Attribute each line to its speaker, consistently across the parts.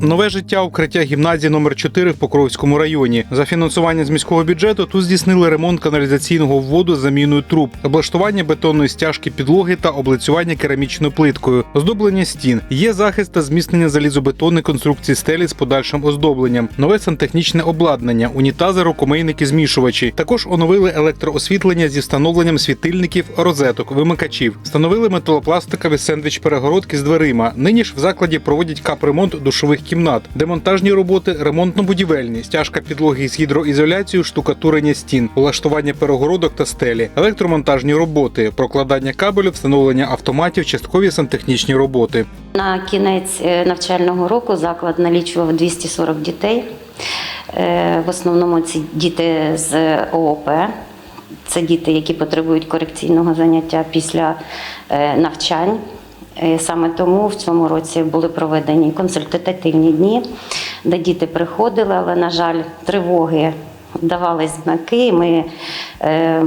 Speaker 1: Нове життя укриття гімназії номер 4 в Покровському районі. За фінансування з міського бюджету тут здійснили ремонт каналізаційного вводу з заміною труб, облаштування бетонної стяжки підлоги та облицювання керамічною плиткою, оздоблення стін. Є захист та зміцнення залізобетонної конструкції стелі з подальшим оздобленням, нове сантехнічне обладнання, унітази, рукомийники, змішувачі. Також оновили електроосвітлення зі встановленням світильників, розеток, вимикачів. Встановили металопластикові сендвіч перегородки з дверима. Нині ж в закладі проводять капремонт душових кімнат, демонтажні роботи, ремонтно-будівельні, стяжка підлоги з гідроізоляцією, штукатурення стін, улаштування перегородок та стелі, електромонтажні роботи, прокладання кабелю, встановлення автоматів, часткові сантехнічні роботи.
Speaker 2: На кінець е, навчального року заклад налічував 240 дітей. Е, В основному ці діти з ООП. Це діти, які потребують корекційного заняття після е, навчань. Е, Саме тому в цьому році були проведені консультативні дні, де діти приходили, але, на жаль, тривоги давали знаки. Ми е,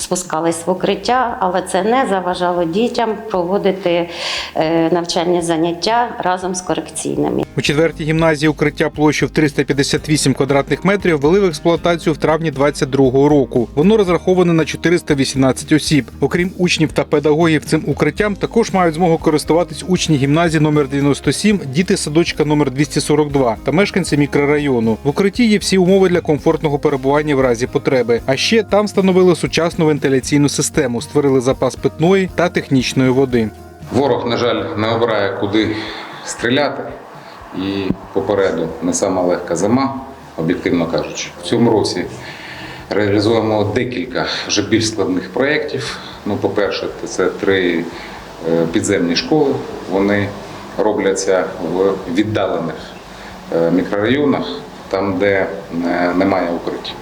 Speaker 2: спускались в укриття, але це не заважало дітям проводити е, навчальні заняття разом з корекційними.
Speaker 1: У четвертій гімназії укриття площу в 358 квадратних метрів ввели в експлуатацію в травні 22-го року. Воно розраховане на 418 осіб. Окрім учнів та педагогів, цим укриттям також мають змогу користуватись учні гімназії номер 97, діти садочка номер 242 та мешканці мікрорайону. В укритті є всі умови для комфортного перебування в разі потреби. А ще там встановили сучасну вентиляційну систему, створили запас питної та технічної води.
Speaker 3: Ворог, на жаль, не обирає, куди стріляти, і попереду не сама легка зима, об'єктивно кажучи. В цьому році реалізуємо декілька вже більш складних проєктів. Ну, по-перше, це три е, підземні школи. Вони робляться в віддалених е, мікрорайонах, там, де е, немає укриттів.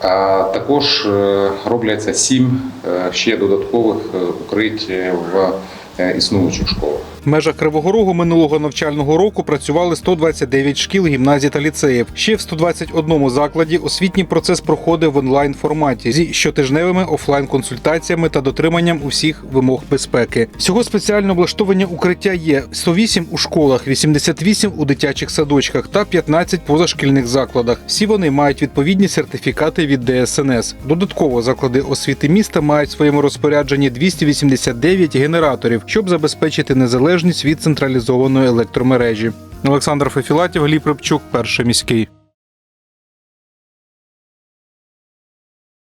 Speaker 3: А також е, робляться сім е, ще додаткових е, укриттів в існуючих школах.
Speaker 1: В межах Кривого Рогу минулого навчального року працювали 129 шкіл, гімназій та ліцеїв. Ще в 121 закладі освітній процес проходив в онлайн форматі зі щотижневими офлайн консультаціями та дотриманням усіх вимог безпеки. Всього спеціально облаштовані укриття є 108 у школах, 88 у дитячих садочках та 15 позашкільних закладах. Всі вони мають відповідні сертифікати від ДСНС. Додатково заклади освіти міста мають в своєму розпорядженні 289 генераторів, щоб забезпечити незалежність від централізованої електромережі. Олександр Фефілатів, Гліб Рибчук, перший міський.